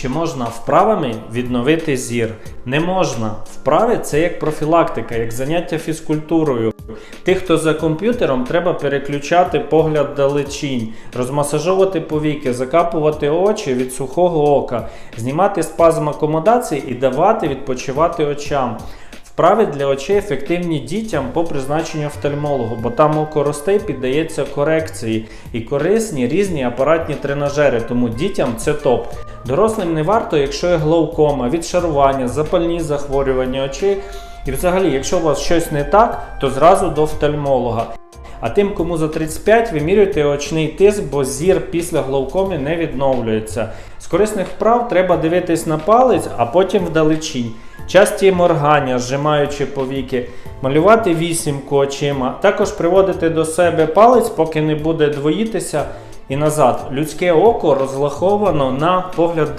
Чи можна вправами відновити зір? Не можна. Вправи це як профілактика, як заняття фізкультурою. Тих, хто за комп'ютером, треба переключати погляд далечінь, розмасажовувати повіки, закапувати очі від сухого ока, знімати спазм акомодації і давати відпочивати очам. Вправи для очей ефективні дітям по призначенню офтальмологу, бо там око росте піддається корекції і корисні різні апаратні тренажери, тому дітям це топ. Дорослим не варто, якщо є глаукома, відшарування, запальні захворювання очей. І взагалі, якщо у вас щось не так, то зразу до офтальмолога. А тим, кому за 35, вимірюйте очний тиск, бо зір після глаукоми не відновлюється. З корисних вправ треба дивитись на палець, а потім вдалечінь. Часті моргання, зжимаючи повіки, малювати вісімку очима, також приводити до себе палець, поки не буде двоїтися і назад. Людське око розраховано на погляд